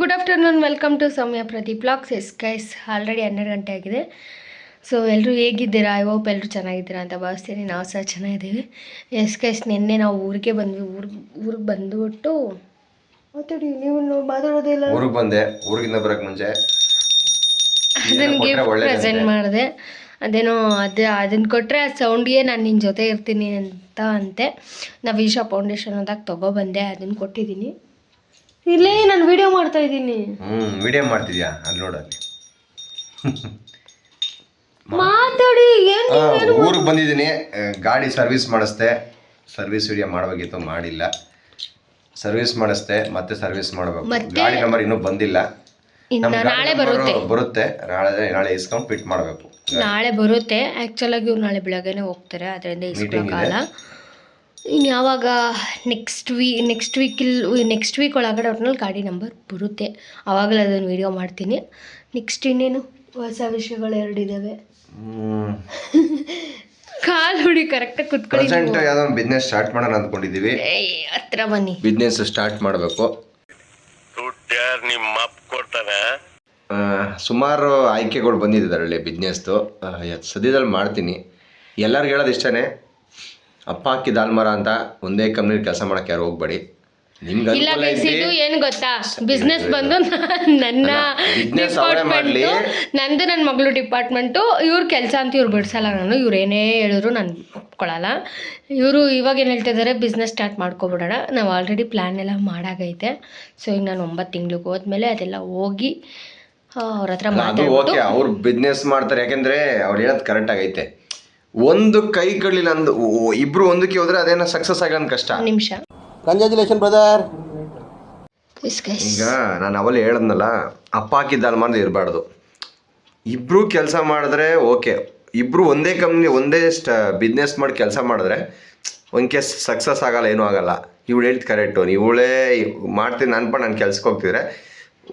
Good afternoon welcome to Soumya Pradeep blogs yes guys already ಹನ್ನೆರಡು ಗಂಟೆ ಆಗಿದೆ. So ಎಲ್ಲರೂ ಹೇಗಿದ್ದೀರಾ? ಐ ಹೋಪ್ ಎಲ್ಲರೂ ಚೆನ್ನಾಗಿದ್ದೀರಾ ಅಂತ ಭಾವಿಸ್ತೀನಿ. ನಾವು ಸಹ ಚೆನ್ನಾಗಿದ್ದೀವಿ. ಎಸ್ ಗೈಸ್ ನಿನ್ನೆ ನಾವು ಊರಿಗೆ ಬಂದ್ವಿ. ಊರಿಗೆ ಊರಿಗೆ ಬಂದುಬಿಟ್ಟು ಮಾತಾಡಿ. ನೀವು ಮಾತಾಡೋದಿಲ್ಲ ಊರಿಗೆ ಬಂದೆ. ಊರಿಗಿಂದ ಬರೋಕ್ಕೆ ಮುಂಚೆ. ಅದನ್ನು ಗಿಫ್ಟ್ ಪ್ರೆಸೆಂಟ್ ಮಾಡಿದೆ. ಅದೇನೋ ಅದೇ ಅದನ್ನು ಕೊಟ್ಟರೆ ಆ ಸೌಂಡ್ಗೆ ನಾನು ನಿನ್ನ ಜೊತೆ ಇರ್ತೀನಿ ಅಂತ ಅಂತೆ. ನಾವು ಈಶಾ ಫೌಂಡೇಶನ್ ಅಂದಾಗ ತೊಗೊಬಂದೆ ಅದನ್ನು ಕೊಟ್ಟಿದ್ದೀನಿ. ಇಲ್ಲೇ ನಾನು ವಿಡಿಯೋ ಮಾಡ್ತಾ ಇದ್ದೀನಿ. ಹ್ಮ್ ವಿಡಿಯೋ ಮಾಡ್ತಿದ್ಯಾ? ಅಲ್ಲಿ ನೋಡಲ್ಲಿ ಮಾತಾಡಿ ಏನು ಊರಿಗೆ ಬಂದಿದ್ದೀನಿ. ಗಾಡಿ ಸರ್ವಿಸ್ ಮಾಡಿಸ್ದೆ. ಸರ್ವಿಸ್ ವಿಡಿಯೋ ಮಾಡಬೇಕಿತ್ತು ಮಾಡಿಲ್ಲ. ಸರ್ವಿಸ್ ಮಾಡಿಸ್ದೆ ಮತ್ತೆ ಸರ್ವಿಸ್ ಮಾಡಬೇಕು. ಗಾಡಿ ನಂಬರ್ ಇನ್ನೂ ಬಂದಿಲ್ಲ. ನಾಳೆ ಬರುತ್ತೆ. ಬರುತ್ತೆ. ನಾಳೆ ನಾಳೆ ಇಸ್ಕೊಂಡು ಫಿಟ್ ಮಾಡಬೇಕು. ನಾಳೆ ಬರುತ್ತೆ. ಆ್ಯಕ್ಚುಲಾಗಿ ಇವ್ರು ನಾಳೆ ಬೆಳಗ್ಗೆನೇ ಹೋಗ್ತಾರೆ ಅದರಿಂದ ಇಸ್ಕೊಳ್ಳೋಕ್ಕಾಗಲ್ಲ ಇಸ್ಕೊಳಕ್ಕಾಗಲ್ಲ ಇನ್ನು ಯಾವಾಗ ನೆಕ್ಸ್ಟ್ ವೀ ನೆಕ್ಸ್ಟ್ ವೀಕಲ್ಲಿ ನೆಕ್ಸ್ಟ್ ವೀಕ್ ಒಳಗಡೆ ಒಟ್ನಲ್ಲಿ ಗಾಡಿ ನಂಬರ್ ಬರುತ್ತೆ. ಆವಾಗಲೇ ಅದನ್ನು ವೀಡಿಯೋ ಮಾಡ್ತೀನಿ. ನೆಕ್ಸ್ಟ್ ಇನ್ನೇನು? ಹೊಸ ವಿಷಯಗಳು ಎರಡಿದ್ದಾವೆ ಕಾಲು ಹುಡಿ ಕರೆಕ್ಟಾಗಿ ಕುತ್ಕೊಳ್ಳಿ ಪ್ರೆಸೆಂಟ್ ಯಾವ್ದೋ ಒಂದು ಬಿಸ್ನೆಸ್ ಸ್ಟಾರ್ಟ್ ಮಾಡೋಣ ಅಂದ್ಕೊಂಡಿದ್ದೀವಿ ಏಯ್, ಹತ್ರ ಬನ್ನಿ. ಬಿಸ್ನೆಸ್ ಸ್ಟಾರ್ಟ್ ಮಾಡಬೇಕು. ಸುಮಾರು ಆಯ್ಕೆಗಳು ಬಂದಿದೆ ಅದರಲ್ಲಿ ಬಿಸ್ನೆಸ್ದು ಸದ್ಯದಲ್ಲಿ ಮಾಡ್ತೀನಿ. ಎಲ್ಲರಿಗೂ ಹೇಳೋದು ಇಷ್ಟನೇ? ಅಪ್ಪ ಅಕ್ಕಿ ದಾಲ್ಮರ ಅಂತ ಒಂದೇ ಕಂಪ್ನಿಲಿ ಕೆಲಸ ಮಾಡಕ್ ಯಾರು ಹೋಗ್ಬೇಡಿ. ನಿಮ್ಗೆ ಇಲ್ಲ ಅನುಕೂಲ guys, ಇದ್ರಿ ಇದು ಏನು ಗೊತ್ತಾ? ಬಿಸ್ನೆಸ್ ಬಂದು ನನ್ನ business ಅವ್ರೇ ಮಾಡ್ಲಿ. ಡಿಪಾರ್ಟ್ಮೆಂಟು ನಂದು ನನ್ನ ಮಗಳು ಡಿಪಾರ್ಟ್ಮೆಂಟು ಇವ್ರ ಕೆಲಸ ಅಂತ ಇವ್ರು ಬಿಡ್ಸಲ್ಲ ನಾನು. ಇವ್ರು ಏನೇ ಹೇಳಿದ್ರು ನಾನು ಒಪ್ಕೊಳ್ಳಲ್ಲ ಇವರು ಇವಾಗ ಏನು ಹೇಳ್ತಿದ್ದಾರೆ ಬಿಸ್ನೆಸ್ ಸ್ಟಾರ್ಟ್ ಮಾಡ್ಕೊಬಿಡೋಣ. ನಾವು ಆಲ್ರೆಡಿ ಪ್ಲ್ಯಾನ್ ಎಲ್ಲ ಮಾಡಾಗೈತೆ. ಸೊ ಈಗ ನಾನು ಒಂಬತ್ತು ತಿಂಗ್ಳಿಗೆ ಹೋದ್ಮೇಲೆ ಅದೆಲ್ಲ ಹೋಗಿ ಅವ್ರ ಹತ್ರ ಅದು ಮಾತಾಡ್ಬಿಟ್ಟು ಓಕೆ ಅವ್ರು ಬಿಸ್ನೆಸ್ ಮಾಡ್ತಾರೆ. ಯಾಕೆಂದ್ರೆ ಅವ್ರು ಹೇಳೋದು ಕರೆಕ್ಟ್ ಆಗೈತೆ. ಒಂದು ಕೈ ಕಳಿಲ್ಲ ಅಂದು ಇಬ್ರು ಒಂದಕ್ಕೆ ಹೋದ್ರೆ ಅದೇನ ಸಕ್ಸಸ್ ಆಗೋದು ಕಷ್ಟ? ನಿಮಿಷ. ಕಂಗ್ರ್ಯಾಚುಲೇಷನ್ ಬ್ರದರ್ ಈಗ ನಾನು ಅವಲ್ಲಿ ಹೇಳದ್ನಲ್ಲ ಅಪ್ಪ ಹಾಕಿದ್ದ ಅಲ್ಮಾರ್ದು ಇರಬಾರ್ದು. ಇಬ್ರು ಕೆಲಸ ಮಾಡಿದ್ರೆ ಓಕೆ. ಇಬ್ರು ಒಂದೇ ಕಂಪ್ನಿ ಒಂದೇ ಸ್ಟ ಬಿಸ್ನೆಸ್ ಮಾಡಿ ಕೆಲಸ ಮಾಡಿದ್ರೆ ಒಂದು ಕೇಸ್ ಸಕ್ಸಸ್ ಆಗಲ್ಲ ಏನೂ ಆಗಲ್ಲ. ಇವ್ಳು ಹೇಳ್ದು ಕರೆಕ್ಟು ಇವಳೇ ಮಾಡ್ತೀನಿ ಅನ್ಪ ನಾನು ಕೆಲ್ಸಕ್ಕೆ ಹೋಗ್ತಿದ್ರೆ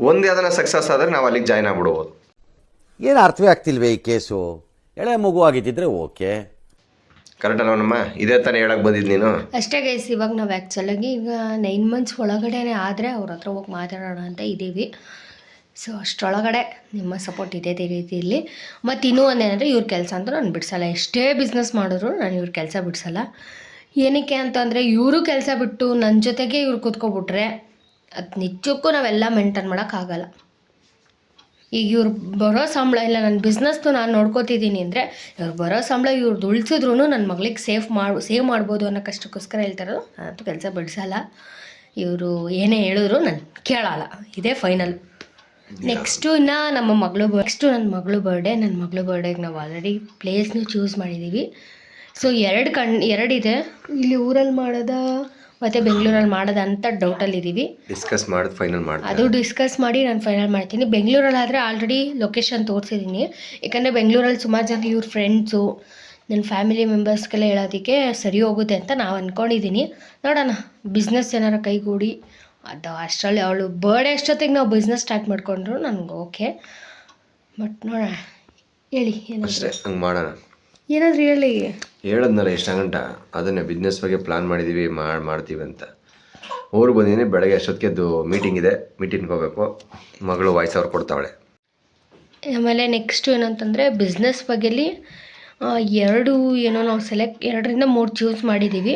ಒಂದೇ ಅದನ್ನು ಸಕ್ಸಸ್ ಆದರೆ ನಾವು ಅಲ್ಲಿಗೆ ಜಾಯ್ನ್ ಆಗ್ಬಿಡ್ಬೋದು. ಏನು ಅರ್ಥವೇ ಆಗ್ತಿಲ್ವೇ ಈ ಕೇಸು ಎಳೆ ಮಗು ಆಗಿದ್ದಿದ್ರೆ ಓಕೆ. ಕರೆಕ್ಟ್ ಅಲ್ವನಮ್ಮ ಇದೇ ತಾನೇ ಹೇಳಕ್ಕೆ ಬಂದಿದ್ದು ನೀನು? ಅಷ್ಟೇ ಗೈಸ್ ಇವಾಗ ನಾವು ಆ್ಯಕ್ಚುಲಾಗಿ ಈಗ ನೈನ್ ಮಂತ್ಸ್ ಒಳಗಡೆನೆ ಆದರೆ ಅವ್ರ ಹತ್ರ ಹೋಗಿ ಮಾತಾಡೋಣ ಅಂತ ಇದ್ದೀವಿ. ಸೊ ಅಷ್ಟರೊಳಗಡೆ ನಿಮ್ಮ ಸಪೋರ್ಟ್ ಇದೆ ಇದೇ ರೀತಿಯಲ್ಲಿ ಮತ್ತು ಇನ್ನೂ ಒಂದೇನಂದರೆ ಇವ್ರ ಕೆಲಸ ಅಂತೂ ನಾನು ಬಿಡಿಸಲ್ಲ. ಎಷ್ಟೇ ಬಿಸ್ನೆಸ್ ಮಾಡಿದ್ರು ನಾನು ಇವ್ರ ಕೆಲಸ ಬಿಡಿಸಲ್ಲ. ಏನಕ್ಕೆ ಅಂತಂದರೆ ಇವರು ಕೆಲಸ ಬಿಟ್ಟು ನನ್ನ ಜೊತೆಗೆ ಇವ್ರು ಕೂತ್ಕೊಬಿಟ್ರೆ ಅದು ನಿಜಕ್ಕೂ ನಾವೆಲ್ಲ ಮೇಂಟೈನ್ ಮಾಡೋಕ್ಕಾಗಲ್ಲ ಈಗ ಇವ್ರು ಬರೋ ಸಂಬಳ, ಇಲ್ಲ ನನ್ನ ಬಿಸ್ನೆಸ್ದು ನಾನು ನೋಡ್ಕೋತಿದ್ದೀನಿ ಅಂದರೆ ಇವ್ರು ಬರೋ ಸಂಬಳ ಇವ್ರದ್ದು ಉಳಿಸಿದ್ರು ನನ್ನ ಮಗಳಿಗೆ ಸೇಫ್ ಮಾಡಿ ಸೇವ್ ಮಾಡ್ಬೋದು ಅನ್ನೋ ಕಷ್ಟಕ್ಕೋಸ್ಕರ ಹೇಳ್ತಾರೋ ನಾನಂತೂ ಕೆಲಸ ಬಿಡಿಸಲ್ಲ. ಇವರು ಏನೇ ಹೇಳಿದ್ರು ನಾನು ಕೇಳಲ್ಲ. ಇದೇ ಫೈನಲ್ ನೆಕ್ಸ್ಟು ಇನ್ನು ನಮ್ಮ ಮಗಳು ನೆಕ್ಸ್ಟು ನನ್ನ ಮಗಳು ಬರ್ಡೇ ನನ್ನ ಮಗಳು ಬರ್ಡೇಗೆ ನಾವು ಆಲ್ರೆಡಿ ಪ್ಲೇಸ್ನು ಚೂಸ್ ಮಾಡಿದ್ದೀವಿ ಸೊ ಎರಡು ಕಣ್, ಎರಡಿದೆ. ಇಲ್ಲಿ ಊರಲ್ಲಿ ಮಾಡೋದಾ ಮತ್ತು ಬೆಂಗಳೂರಲ್ಲಿ ಮಾಡೋದಾ ಅಂತ ಡೌಟಲ್ಲಿದ್ದೀವಿ ಡಿಸ್ಕಸ್ ಮಾಡೋದು ಫೈನಲ್ ಅದು ಡಿಸ್ಕಸ್ ಮಾಡಿ ನಾನು ಫೈನಲ್ ಮಾಡ್ತೀನಿ. ಬೆಂಗಳೂರಲ್ಲಿ ಆದರೆ ಆಲ್ರೆಡಿ ಲೊಕೇಶನ್ ತೋರಿಸಿದ್ದೀನಿ ಯಾಕಂದರೆ ಬೆಂಗಳೂರಲ್ಲಿ ಸುಮಾರು ಜನ ಇವ್ರ ಫ್ರೆಂಡ್ಸು ನನ್ನ ಫ್ಯಾಮಿಲಿ ಮೆಂಬರ್ಸ್ಗೆಲ್ಲ ಹೇಳೋದಕ್ಕೆ ಸರಿ ಹೋಗುತ್ತೆ ಅಂತ ನಾವು ಅಂದ್ಕೊಂಡಿದ್ದೀನಿ ನೋಡೋಣ ಬಿಸ್ನೆಸ್ ಏನಾರ ಕೈಗೂಡಿ ಅದು ಅಷ್ಟರಲ್ಲಿ ಅವಳು ಬರ್ಡೇ ಅಷ್ಟೊತ್ತಿಗೆ ನಾವು ಬಿಸ್ನೆಸ್ ಸ್ಟಾರ್ಟ್ ಮಾಡಿಕೊಂಡ್ರು ನನಗೆ ಓಕೆ ಬಟ್ ನೋಡೋಣ ಹೇಳಿ ಏನಾದರೂ. ಅಷ್ಟೇ ಹಂಗೆ ಮಾಡೋಣ. ಏನಾದರೂ ಹೇಳಿ. ಹೇಳದ್ನಲ್ಲ ಎಷ್ಟು ಗಂಟ ಅದನ್ನೇ ಬಿಸ್ನೆಸ್ ಬಗ್ಗೆ ಪ್ಲಾನ್ ಮಾಡಿದ್ದೀವಿ ಮಾಡಿ ಮಾಡ್ತೀವಿ ಅಂತ. ಊರು ಬಂದಿದ್ದೀನಿ ಬೆಳಗ್ಗೆ ಅಷ್ಟೊತ್ತಿಗೆ ಅದು ಮೀಟಿಂಗ್ ಇದೆ. ಮೀಟಿಂಗ್ ಹೋಗಬೇಕು. ಮಗಳು ವಾಯ್ಸ್ ಅವ್ರು ಕೊಡ್ತಾವಳೆ. ಆಮೇಲೆ ನೆಕ್ಸ್ಟು ಏನಂತಂದರೆ ಬಿಸ್ನೆಸ್ ಬಗ್ಗೆಲಿ ಎರಡು ಏನೋ ನಾವು ಸೆಲೆಕ್ಟ್ ಎರಡರಿಂದ ಮೂರು ಚೂಸ್ ಮಾಡಿದ್ದೀವಿ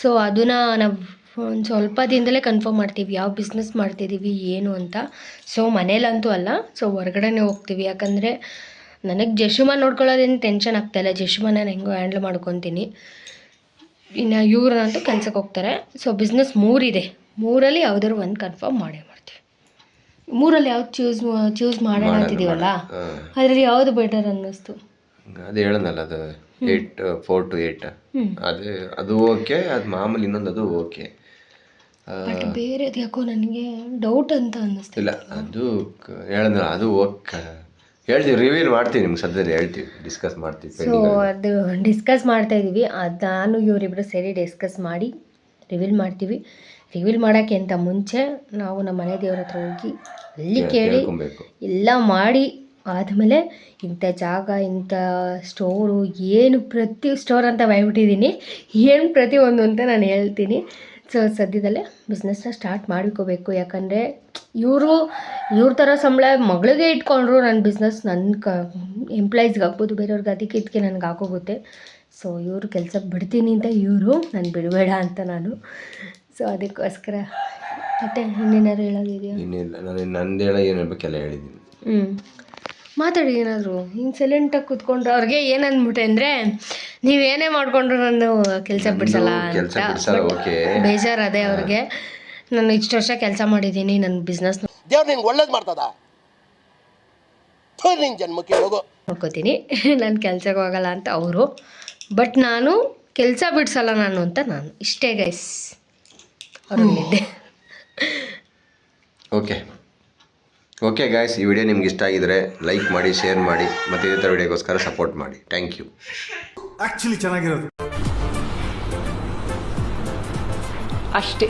ಸೊ ಅದನ್ನು ನಾವು ಒಂದು ಸ್ವಲ್ಪ ದಿನದಲ್ಲೇ ಕನ್ಫರ್ಮ್ ಮಾಡ್ತೀವಿ ಯಾವ ಬಿಸ್ನೆಸ್ ಮಾಡ್ತಿದ್ದೀವಿ ಏನು ಅಂತ. ಸೊ ಮನೇಲಂತೂ ಅಲ್ಲ. ಸೊ ಹೊರ್ಗಡೆನೇ ಹೋಗ್ತೀವಿ. ಯಾಕಂದರೆ ನನಗೆ ಜಶುಮ ನೋಡ್ಕೊಳ್ಳೋದೇನು ಟೆನ್ಷನ್ ಆಗ್ತಾಯಿಲ್ಲ ಜಶುಮ ನಾನು ಹೆಂಗೋ ಹ್ಯಾಂಡ್ಲ್ ಮಾಡ್ಕೊತೀನಿ. ಇನ್ನು ಇವ್ರನ್ನಂತೂ ಕೆಲ್ಸಕ್ಕೆ ಹೋಗ್ತಾರೆ. ಸೊ ಬಿಸ್ನೆಸ್ ಮೂರಿದೆ. ಮೂರಲ್ಲಿ ಯಾವ್ದಾದ್ರು ಒಂದು ಕನ್ಫರ್ಮ್ ಮಾಡೇ ಮಾಡ್ತೀವಿ. ಮೂರಲ್ಲಿ ಯಾವ್ದು ಚೂಸ್ ಚೂಸ್ ಮಾಡೋಣ ಅಂತಿದ್ದೀವಲ್ಲ ಅದ್ರಲ್ಲಿ ಯಾವುದು ಬೆಟರ್ ಅನ್ನಿಸ್ತು? ಅದು ಹೇಳೋಣಲ್ಲ ಅದು ಏಯ್ಟ್ ಫೋರ್ ಟು ಹ್ಮ್. ಅದು ಅದು ಓಕೆ ಅದು ಮಾಮೂಲಿ ಇನ್ನೊಂದು ಅದು ಓಕೆ. ಬಟ್ ಬೇರೆದು ಯಾಕೋ ನನಗೆ ಡೌಟ್ ಅಂತ ಅನ್ನಿಸ್ತಿಲ್ಲ. ಅದು ಹೇಳದ್ನಲ್ಲ ಅದು ಓಕೆ. ಹೇಳ್ತೀವಿ ರಿವೀಲ್ ಮಾಡ್ತೀವಿ ನಿಮ್ಗೆ ಸದ್ಯದಲ್ಲಿ ಹೇಳ್ತೀವಿ ಡಿಸ್ಕಸ್ ಮಾಡ್ತೀವಿ ಸೊ ಅದು ಡಿಸ್ಕಸ್ ಮಾಡ್ತಾ ಇದ್ದೀವಿ ಅದು ನಾನು ಇವರಿಬ್ಬರು ಸೇರಿ ಡಿಸ್ಕಸ್ ಮಾಡಿ ರಿವೀಲ್ ಮಾಡ್ತೀವಿ. ರಿವೀಲ್ ಮಾಡೋಕ್ಕಿಂತ ಮುಂಚೆ ನಾವು ನಮ್ಮ ಮನೆ ದೇವ್ರ ಹತ್ರ ಹೋಗಿ ಅಲ್ಲಿ ಕೇಳಿ ಎಲ್ಲ ಮಾಡಿ ಆದಮೇಲೆ ಇಂಥ ಜಾಗ ಇಂಥ ಸ್ಟೋರು ಏನು ಪ್ರತಿ ಸ್ಟೋರ್ ಅಂತ ಬೈಬಿಟ್ಟಿದ್ದೀನಿ. ಏನು ಪ್ರತಿ ಒಂದು ಅಂತ ನಾನು ಹೇಳ್ತೀನಿ. ಸೊ ಸದ್ಯದಲ್ಲೇ ಬಿಸ್ನೆಸ್ನ ಸ್ಟಾರ್ಟ್ ಮಾಡ್ಕೋಬೇಕು. ಯಾಕಂದರೆ ಇವರು ಇವ್ರ ಥರ ಸಂಬಳ ಮಗಳಿಗೆ ಇಟ್ಕೊಂಡ್ರು ನನ್ನ ಬಿಸ್ನೆಸ್ ನನ್ನ ಕ ಎಂಪ್ಲಾಯೀಸ್ಗೆ ಆಗ್ಬೋದು ಬೇರೆಯವ್ರಿಗೆ ಅದಕ್ಕೆ ಇದಕ್ಕೆ ನನಗೆ ಹಾಕೋಗುತ್ತೆ ಸೊ ಇವರು ಕೆಲಸ ಬಿಡ್ತೀನಿ ಅಂತ ಇವರು ನಾನು ಬಿಡಬೇಡ ಅಂತ ನಾನು. ಸೊ ಅದಕ್ಕೋಸ್ಕರ. ಮತ್ತೆ ಇನ್ನೇನಾದ್ರು ಹೇಳೋದಿದೆಯಾ ಇನ್ನಿಲ್ಲ ನಾನು ನಂದು ಹೇಳ ಏನು ಹೇಳ್ಬೇಕೆಲ್ಲ ಹೇಳಿದ್ದೀನಿ. ಹ್ಞೂ ಮಾತಾಡಿ ಏನಾದರೂ. ಹಿಂಗೆ ಸೈಲೆಂಟಾಗಿ ಕೂತ್ಕೊಂಡ್ರೆ ಅವ್ರಿಗೆ ಏನು ಅಂದ್ಬಿಟ್ಟೆ ಅಂದರೆ ನೀವೇನೇ ಮಾಡಿಕೊಂಡ್ರು ನಾನು ಕೆಲಸ ಬಿಡಿಸಲ್ಲ ಕೆಲಸ ಅಂತ. ಬಿಡ್ಸಲ್ಲ ಓಕೆ ಬೇಜಾರು ಅದೇ ಅವ್ರಿಗೆ. ನಾನು ಇಷ್ಟು ವರ್ಷ ಕೆಲಸ ಮಾಡಿದ್ದೀನಿ ನನ್ನ ಬಿಸ್ನೆಸ್ ದೇವ್ರು ನಿನ್ಗೆ ಒಳ್ಳೇದು ಮಾಡ್ತದ? ನಿನ್ ಜನ್ಮಕ್ಕೆ ಹೋಗೋ. ನೋಡ್ಕೋತೀನಿ. ನಾನು ಕೆಲ್ಸಕ್ಕೆ ಹೋಗಲ್ಲ ಅಂತ ಅವರು. ಬಟ್ ನಾನು ಕೆಲಸ ಬಿಡಿಸಲ್ಲ ನಾನು ಅಂತ ನಾನು. ಇಷ್ಟೇ ಗೈಸ್ ಅವ್ರಲ್ಲಿದ್ದೆ. ಓಕೆ ಓಕೆ ಗಾಯ್ಸ್ ಈ ವಿಡಿಯೋ ನಿಮ್ಗೆ ಇಷ್ಟ ಆಗಿದ್ರೆ ಲೈಕ್ ಮಾಡಿ ಶೇರ್ ಮಾಡಿ ಮತ್ತು ಇದೇ ಥರ ವಿಡಿಯೋಗೋಸ್ಕರ ಸಪೋರ್ಟ್ ಮಾಡಿ. ಥ್ಯಾಂಕ್ ಯು ಆ್ಯಕ್ಚುಲಿ ಚೆನ್ನಾಗಿರೋದು. ಅಷ್ಟೇ.